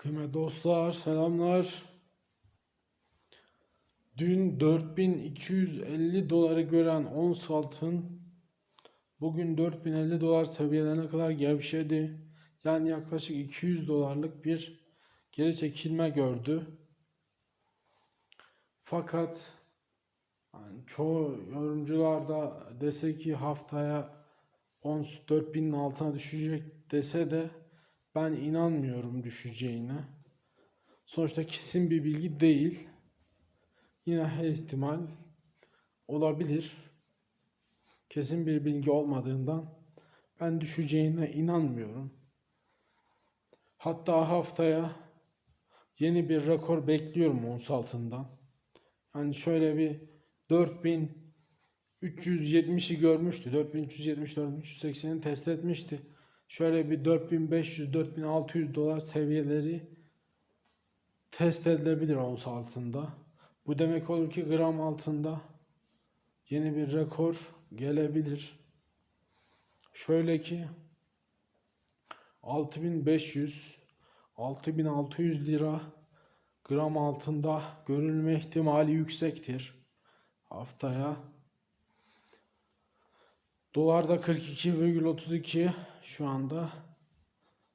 Kıymetli dostlar, selamlar. Dün 4250 doları gören ons altın bugün 4050 dolar seviyelerine kadar gevşedi. Yani yaklaşık 200 dolarlık bir geri çekilme gördü. Fakat yani çoğu yorumcular da dese ki haftaya ons 4000'in altına düşecek dese de ben inanmıyorum düşeceğine. Sonuçta kesin bir bilgi değil. Yine her ihtimal olabilir. Kesin bir bilgi olmadığından ben düşeceğine inanmıyorum. Hatta haftaya yeni bir rekor bekliyorum ons altından. Yani şöyle bir 4370'i görmüştü. 4370 4380'i test etmişti. Şöyle bir 4500 4600 dolar seviyeleri test edilebilir ons altında. Bu demek olur ki gram altında yeni bir rekor gelebilir. Şöyle ki 6500 6600 lira gram altında görülme ihtimali yüksektir haftaya. Dolarda 42,32 şu anda.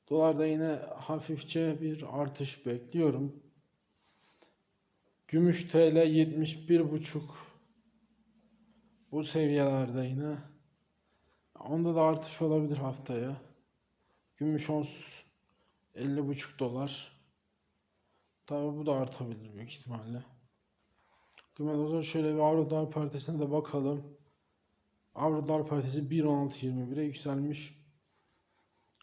Dolarda yine hafifçe bir artış bekliyorum. Gümüş TL 71,5 bu seviyelerde yine. Onda da artış olabilir haftaya. Gümüş ons 50,5 dolar. Tabi bu da artabilir büyük ihtimalle. Kıymetli dostlar şöyle bir Avro Dolar Partisi'ne de bakalım. Avro Dolar Partisi 1.16.21'e yükselmiş.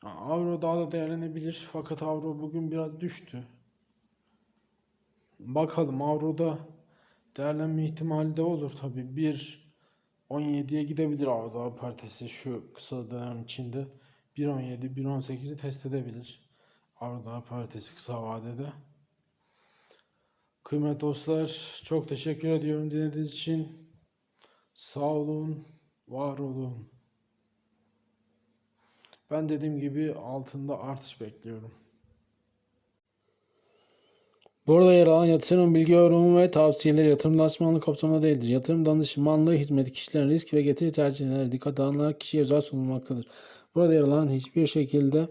Avro daha da değerlenebilir fakat Avro bugün biraz düştü. Bakalım Avro'da değerlenme ihtimali de olur tabi. 1.17'ye gidebilir Avro Dolar Partisi şu kısa dönem içinde. 1.17, 1.18'i test edebilir. Avro Dolar Partisi kısa vadede. Kıymetli dostlar çok teşekkür ediyorum dinlediğiniz için. Sağ olun, var olun. Ben dediğim gibi altında artış bekliyorum. Burada yer alan yatırım bilgi yorumu ve tavsiyeleri yatırım danışmanlığı kapsamında değildir. Yatırım danışmanlığı hizmeti kişilerin risk ve getiri tercihleri dikkat alınarak kişiye özel sunulmaktadır. Burada yer alan hiçbir şekilde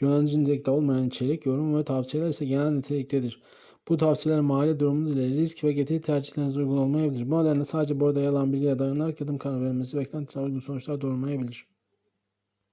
yönetici nitelikte olmayan içerik, yorum ve tavsiyeler ise genel niteliktedir. Bu tavsiyeler mali durumunuz ile risk ve getiri tercihlerinize uygun olmayabilir. Bu nedenle sadece burada yer alan bilgiye dayanarak yatırım kararı verilmesi beklentilerine uygun sonuçlar doğurmayabilir.